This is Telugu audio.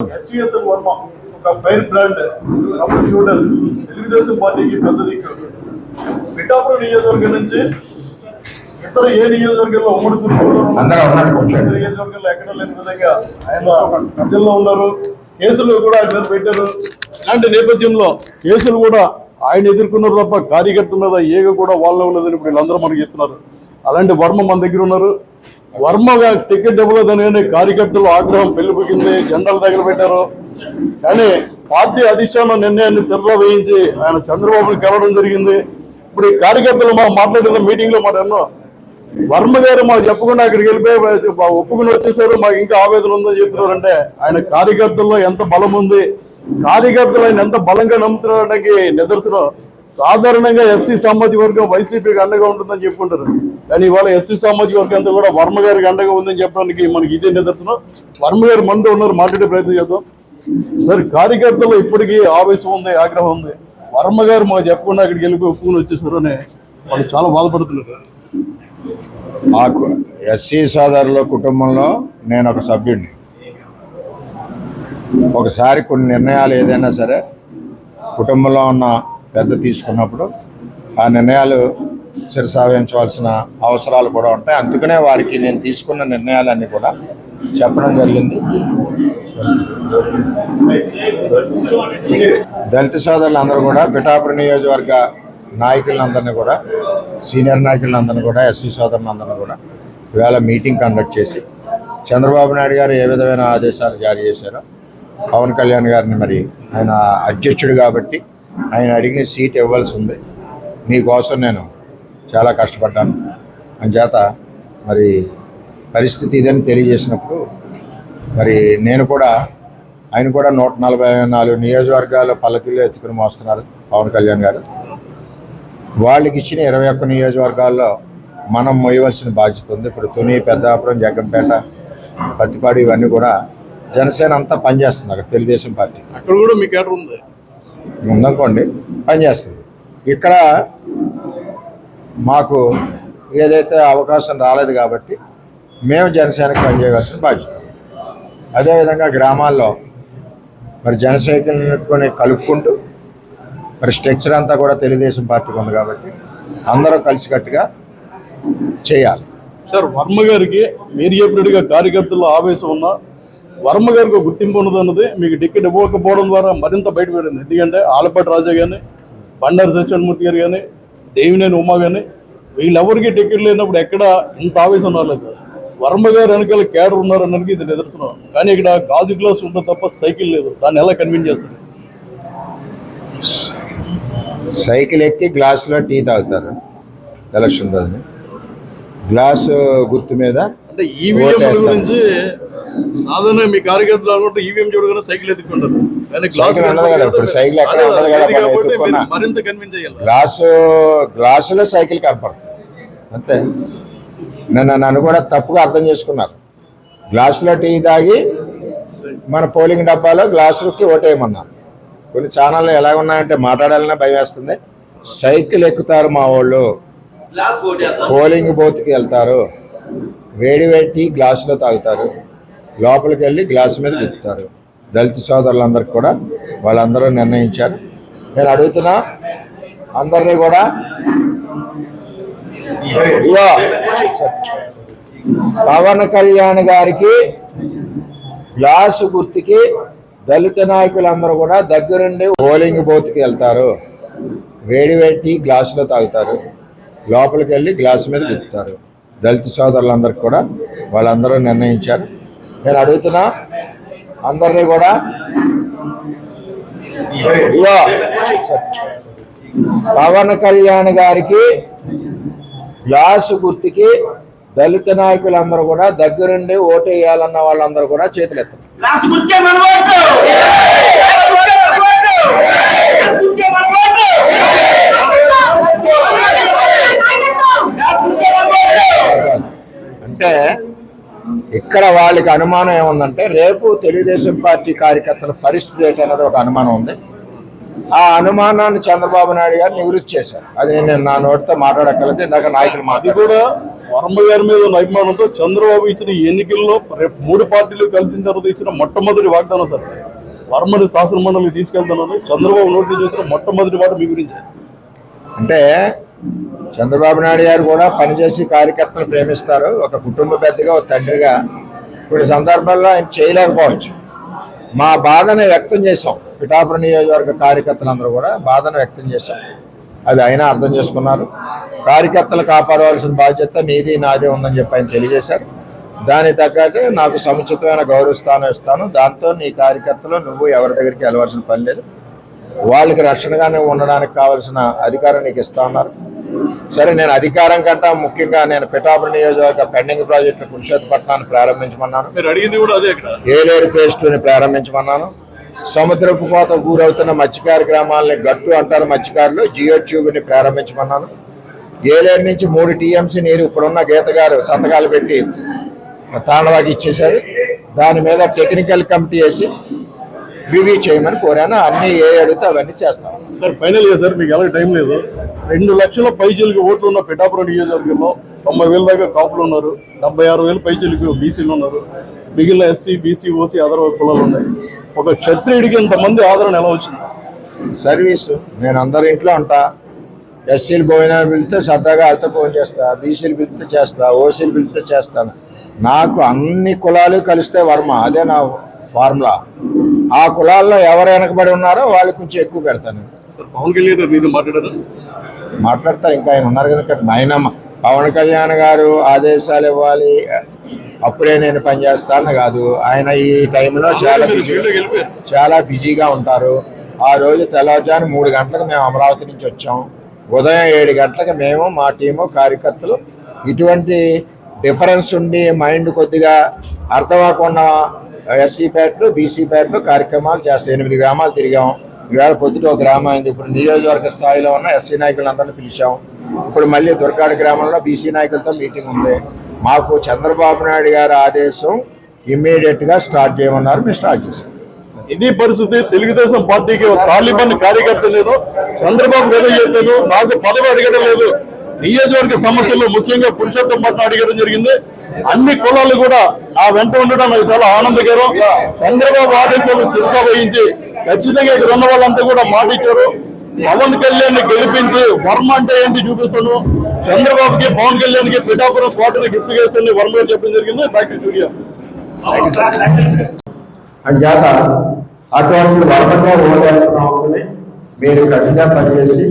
ఎస్విఎస్ఎల్ వర్మ ఒక ఫైర్ బ్రాండ్ కంప్యూటర్ తెలుగుదేశం పార్టీకి పెద్ద దిక్కు పిఠాపురం నియోజకవర్గం నుంచి ఇతర ఏ నియోజకవర్గంలో ఉమ్మడి. నియోజకవర్గంలో ఎక్కడ లేని విధంగా ఆయన ప్రజల్లో ఉన్నారు. కేసులు కూడా ఆయన పెట్టారు. ఇలాంటి నేపథ్యంలో కేసులు కూడా ఆయన ఎదుర్కొన్నారు తప్ప కార్యకర్త మీద ఏగ కూడా వాళ్ళ లేదని ఇప్పుడు వీళ్ళందరూ మనకి చెప్తున్నారు. అలాంటి వర్మ మన దగ్గర ఉన్నారు. వర్మగా టికెట్ ఇవ్వలేదని కార్యకర్తలు ఆగ్రహం పెళ్ళిపోయింది జెండాలు దగ్గర పెట్టారు. కానీ పార్టీ అధిష్టానం నిర్ణయాన్ని శిరలో వేయించి ఆయన చంద్రబాబుని కలవడం జరిగింది. ఇప్పుడు ఈ కార్యకర్తలు మా మాట్లాడిన మీటింగ్లో మాట ఎన్నో వర్మ గారు మాకు చెప్పకుండా అక్కడికి వెళ్ళిపోయి ఒప్పుకుని వచ్చేసారు. మాకు ఇంకా ఆవేదన ఉందని చెప్తున్నారు అంటే ఆయన కార్యకర్తల్లో ఎంత బలం ఉంది కార్యకర్తలు ఆయన ఎంత బలంగా నమ్ముతున్నారనడానికి నిదర్శనం. సాధారణంగా ఎస్సీ సామాజిక వర్గం వైసీపీకి అండగా ఉంటుందని చెప్పుకుంటారు. కానీ ఇవాళ ఎస్సీ సామాజిక వర్గం అంతా కూడా వర్మ గారికి అండగా ఉందని చెప్పడానికి మనకి ఇదే నిదర్శనం. వర్మ గారు మనతో ఉన్నారు మాట్లాడే ప్రయత్నం చేద్దాం. సార్ కార్యకర్తలు ఇప్పటికీ ఆవేశం ఉంది ఆగ్రహం ఉంది. వర్మ గారు మాకు చెప్పకుండా అక్కడికి వెళ్ళిపోయి ఒప్పుకుని వచ్చేసారు అని వాళ్ళు చాలా బాధపడుతున్నారు. మాకు ఎస్సీ సోదరుల కుటుంబంలో నేను ఒక సభ్యుడిని. ఒకసారి కొన్ని నిర్ణయాలు ఏదైనా సరే కుటుంబంలో ఉన్న పెద్ద తీసుకున్నప్పుడు ఆ నిర్ణయాలు శిరసావించవలసిన అవసరాలు కూడా ఉంటాయి. అందుకనే వారికి నేను తీసుకున్న నిర్ణయాలన్నీ కూడా చెప్పడం జరిగింది. దళిత సోదరులందరూ కూడా పిఠాపురం నియోజకవర్గ నాయకులందరినీ కూడా సీనియర్ నాయకులందరినీ కూడా ఎస్సీ సోదరులందరినీ కూడా ఇవాళ మీటింగ్ కండక్ట్ చేసి చంద్రబాబు నాయుడు గారు ఏ విధమైన ఆదేశాలు జారీ చేశారో పవన్ కళ్యాణ్ గారిని మరి ఆయన అధ్యక్షుడు కాబట్టి ఆయన అడిగిన సీట్ ఇవ్వాల్సి ఉంది మీకోసం నేను చాలా కష్టపడ్డాను. అంచేత మరి పరిస్థితి ఇదని తెలియజేసినప్పుడు మరి నేను కూడా ఆయన కూడా నూట నలభై నాలుగు నియోజకవర్గాలు పల్లకిల్లో ఎత్తుకుని మోస్తున్నారు పవన్ కళ్యాణ్ గారు. వాళ్ళకి ఇచ్చిన ఇరవై ఒక్క నియోజకవర్గాల్లో మనం మోయవలసిన బాధ్యత ఉంది. ఇప్పుడు తుని పెద్దాపురం జగ్గంపేట పత్తిపాడు ఇవన్నీ కూడా జనసేన అంతా పనిచేస్తుంది అక్కడ తెలుగుదేశం పార్టీ. అక్కడ కూడా మీ కేటర్ ఉంది. ఉందనుకోండి పనిచేస్తుంది ఇక్కడ మాకు ఏదైతే అవకాశం రాలేదు కాబట్టి మేము జనసేనకు పనిచేయవలసిన బాధ్యత. అదేవిధంగా గ్రామాల్లో మరి జనసైకిల్ని కలుపుకుంటూ మరి స్ట్రక్చర్ అంతా కూడా తెలుగుదేశం పార్టీకి ఉంది కాబట్టి అందరూ కలిసికట్టుగా చేయాలి. సార్ వర్మ గారికి మీరు చెప్పినట్టుగా కార్యకర్తల్లో ఆవేశం ఉన్నా వర్మ గారికి గుర్తింపు ఉన్నది అన్నది మీకు టికెట్ ఇవ్వకపోవడం ద్వారా మరింత బయటపడింది ఎందుకంటే ఆలపాటి రాజా కానీ బండారు సత్యమూర్తి గారు కానీ దేవినేని ఉమా కానీ వీళ్ళెవరికి టికెట్ లేనప్పుడు ఎక్కడ ఇంత ఆవేశం రాలేదు. వర్మ గారు వెనకాల కేడర్ ఉన్నారనడానికి ఇది నిదర్శనం కానీ ఇక్కడ గాజు గ్లాస్ ఉంటుంది తప్ప సైకిల్ లేదు. దాన్ని ఎలా కన్విన్స్ చేస్తారు? సైకిల్ ఎక్కి గ్లాసులో టీ తాగుతారు. ఎలక్షన్ రోజు గ్లాసు గుర్తు మీద అంటే ఈవీఎం ఓటేస్తారు. గురించి సాధారణ మీ కార్యకర్తలు అనుకుంటే ఈవీఎం చూడగానే సైకిల్ ఎత్తుకుంటారు. కానీ గ్లాస్ సైకిల్ మరింత కన్విన్స్ చేయాలి. గ్లాసు గ్లాసులో సైకిల్ కనపడదు. అంతే. నన్ను నన్ను కూడా తప్పుగా అర్థం చేసుకున్నారు. గ్లాసులో టీ తాగి మన పోలింగ్ డబ్బాలో గ్లాసులకి ఓటేయమన్నారు కొన్ని ఛానళ్ళు ఎలా ఉన్నాయంటే మాట్లాడాలనే భయం వేస్తుంది. సైకిల్ ఎక్కుతారు మా వాళ్ళు. పోలింగ్ బూత్కి వెళ్తారు. వేడి వేడి టీ గ్లాసులో తాగుతారు. లోపలికి వెళ్ళి గ్లాసు మీద చెప్తారు దళిత సోదరులందరికీ కూడా వాళ్ళందరూ నిర్ణయించారు. నేను అడుగుతున్నా అందరినీ కూడా పవన్ కళ్యాణ్ గారికి గ్లాసు గుర్తుకి దళిత నాయకులందరూ కూడా దగ్గరుండి పోలింగ్ బూత్కి వెళ్తారు. వేడి వేడి గ్లాసులో తాగుతారు. లోపలికి వెళ్ళి గ్లాసు మీద పెడతారు దళిత సోదరులందరికీ కూడా వాళ్ళందరూ నిర్ణయించారు. నేను అడుగుతున్నా అందరినీ కూడా. పవన్ కళ్యాణ్ గారికి గ్లాసు గుర్తుకి దళిత నాయకులందరూ కూడా దగ్గరుండి ఓటు వేయాలన్న వాళ్ళందరూ కూడా చేతులెత్తారు లాస్ట్ గుర్తే మన ఓటు లాస్ట్ గుర్తే మన ఓటు లాస్ట్ గుర్తే మన ఓటు లాస్ట్ గుర్తే మన ఓటు అంటే ఇక్కడ వాళ్ళకి అనుమానం ఏముందంటే రేపు తెలుగుదేశం పార్టీ కార్యకర్తల పరిస్థితి ఏంటనేది ఒక అనుమానం ఉంది. ఆ అనుమానాన్ని చంద్రబాబు నాయుడు గారు నివృత్తి చేశారు. అది నేను నా నోటితో మాట్లాడక్కర్లేదు ఇందాక నాయకులు అది మాట్లాడారు. కూడా వర్మ గారి మీద ఉన్న అభిమానంతో చంద్రబాబు ఇచ్చిన ఎన్నికల్లో రేపు మూడు పార్టీలు కలిసిన తర్వాత ఇచ్చిన మొట్టమొదటి వాగ్దానం సార్. వర్మని శాసన మండలికి తీసుకెళ్తానని చంద్రబాబు నోటి వచ్చిన మొట్టమొదటి మాట మీ గురించి. అంటే చంద్రబాబు నాయుడు గారు కూడా పనిచేసి కార్యకర్తలు ప్రేమిస్తారు. ఒక కుటుంబ పెద్దగా ఒక తండ్రిగా కొన్ని సందర్భాల్లో ఆయన చేయలేకపోవచ్చు. మా బాధను వ్యక్తం చేసాం పిఠాపురం నియోజకవర్గ కార్యకర్తలందరూ కూడా బాధను వ్యక్తం చేశాం. అది ఆయన అర్థం చేసుకున్నారు. కార్యకర్తలు కాపాడవలసిన బాధ్యత నీది నాదే ఉందని చెప్పి ఆయన తెలియజేశారు. దానికి తగ్గట్టు నాకు సముచితమైన గౌరవ స్థానం ఇస్తాను. దాంతో నీ కార్యకర్తలు నువ్వు ఎవరి దగ్గరికి వెళ్ళవలసిన పని లేదు. వాళ్ళకి రక్షణగానే ఉండడానికి కావాల్సిన అధికారం నీకు ఇస్తా ఉన్నారు. సరే నేను అధికారం కంటే ముఖ్యంగా నేను పిఠాపురం నియోజకవర్గ పెండింగ్ ప్రాజెక్టు పురుషోత్తపట్నాన్ని ప్రారంభించమన్నాను. మీరు అడిగింది కూడా అదే ఇక్కడ. ఏలేరు ఫేజ్ టూని ప్రారంభించమన్నాను. సముద్రపు కోత గురవుతున్న మత్స్యకార గ్రామాలని గట్టు అంటారు మత్స్యకారులు. జియో ట్యూబ్ని ప్రారంభించమన్నాను. ఏలేరు నుంచి మూడు టీఎంసీ నీరు ఇప్పుడున్న గీత గారు సంతకాలు పెట్టి తాండవాకి ఇచ్చేశారు. దాని మీద టెక్నికల్ కమిటీ వేసి రివ్యూ చేయమని కోరాను. అన్ని ఏ అడిగితే అవన్నీ చేస్తాం. సార్ ఫైనల్గా సార్ మీకు ఎలాగ టైం లేదు. రెండు లక్షల పైచీలకి ఓట్లు ఉన్న పిఠాపురం నియోజకవర్గంలో తొంభై వేల దాకా కాపులు ఉన్నారు. డెబ్బై ఆరు వేల పైచీలకి బీసీలు ఉన్నారు. మిగిలిన ఎస్సీ బీసీ ఓసీ అదర్ కులాలు ఉన్నాయి. ఒక క్షత్రియుడికి ఇంతమంది ఆదరణ ఎలా వచ్చింది? సర్వీసు. నేను అందరి ఇంట్లో ఉంటా. ఎస్సీలు భోజనాలు పిలిస్తే సరదాగా వాళ్ళతో ఫోన్ చేస్తా. బీసీలు పిలిస్తే చేస్తా. ఓసీలు పిలిస్తే చేస్తాను. నాకు అన్ని కులాలు కలిస్తే వర్మ. అదే నా ఫార్ములా. ఆ కులాల్లో ఎవరు వెనకబడి ఉన్నారో వాళ్ళకి కొంచెం ఎక్కువ పెడతాను. పవన్ కళ్యాణ్ గారు మీతో మాట్లాడారు? మాట్లాడతా ఇంకా ఆయన ఉన్నారు కదా ఇక్కడ. ఆయన పవన్ కళ్యాణ్ గారు ఆదేశాలు ఇవ్వాలి. అప్పుడే నేను పనిచేస్తాను కాదు. ఆయన ఈ టైంలో చాలా బిజీ చాలా బిజీగా ఉంటారు. ఆ రోజు తెల్లవారుజాము మూడు గంటలకు మేము అమరావతి నుంచి వచ్చాం. ఉదయం ఏడు గంటలకు మేము మా టీము కార్యకర్తలు ఇటువంటి డిఫరెన్స్ ఉండి మైండ్ కొద్దిగా అర్థమవకుండా ఎస్సీ ప్యాట్లు బీసీ ప్యాట్లు కార్యక్రమాలు చేస్తాం ఎనిమిది గ్రామాలు తిరిగాం. ఇవాళ పొద్దుట ఒక గ్రామం అయింది. ఇప్పుడు నియోజకవర్గ స్థాయిలో ఉన్న ఎస్సీ నాయకులందరినీ పిలిచాం. ఇప్పుడు మళ్ళీ దుర్గాడ గ్రామంలో బీసీ నాయకులతో మీటింగ్ ఉంది. మాకు చంద్రబాబు నాయుడు గారి ఆదేశం ఇమ్మీడియట్గా స్టార్ట్ చేయమన్నారు. మేము స్టార్ట్ చేసాం ఇది పరిస్థితి. తెలుగుదేశం పార్టీకి తాలిబన్ తాలిబాన్ కార్యకర్త లేదు. చంద్రబాబు ఏదో చెప్పలేదు నాకు పదవి అడగడం లేదు. నియోజకవర్గ సమస్యలు ముఖ్యంగా పురుషోత్తం పట్ల అడగడం జరిగింది. అన్ని కులాలు కూడా నా వెంట ఉండడం నాకు చాలా ఆనందకరం. చంద్రబాబు ఆదేశాలు శిరస వహించి ఖచ్చితంగా ఇక్కడ ఉన్న వాళ్ళంతా కూడా మాటిచ్చారు పవన్ కళ్యాణ్ని గెలిపించి వర్మ అంటే ఏంటి చూపిస్తాను. చంద్రబాబుకి పవన్ కళ్యాణ్కి పిఠాపురం స్వాటిని గిఫ్ట్ చేస్తాను వర్మ గారు చెప్పడం జరిగింది. డాక్టర్ స్టూడియో అంచేత అటువంటి వర్గంగా ఓటేస్తున్నాం మీరు ఖచ్చితంగా పనిచేసి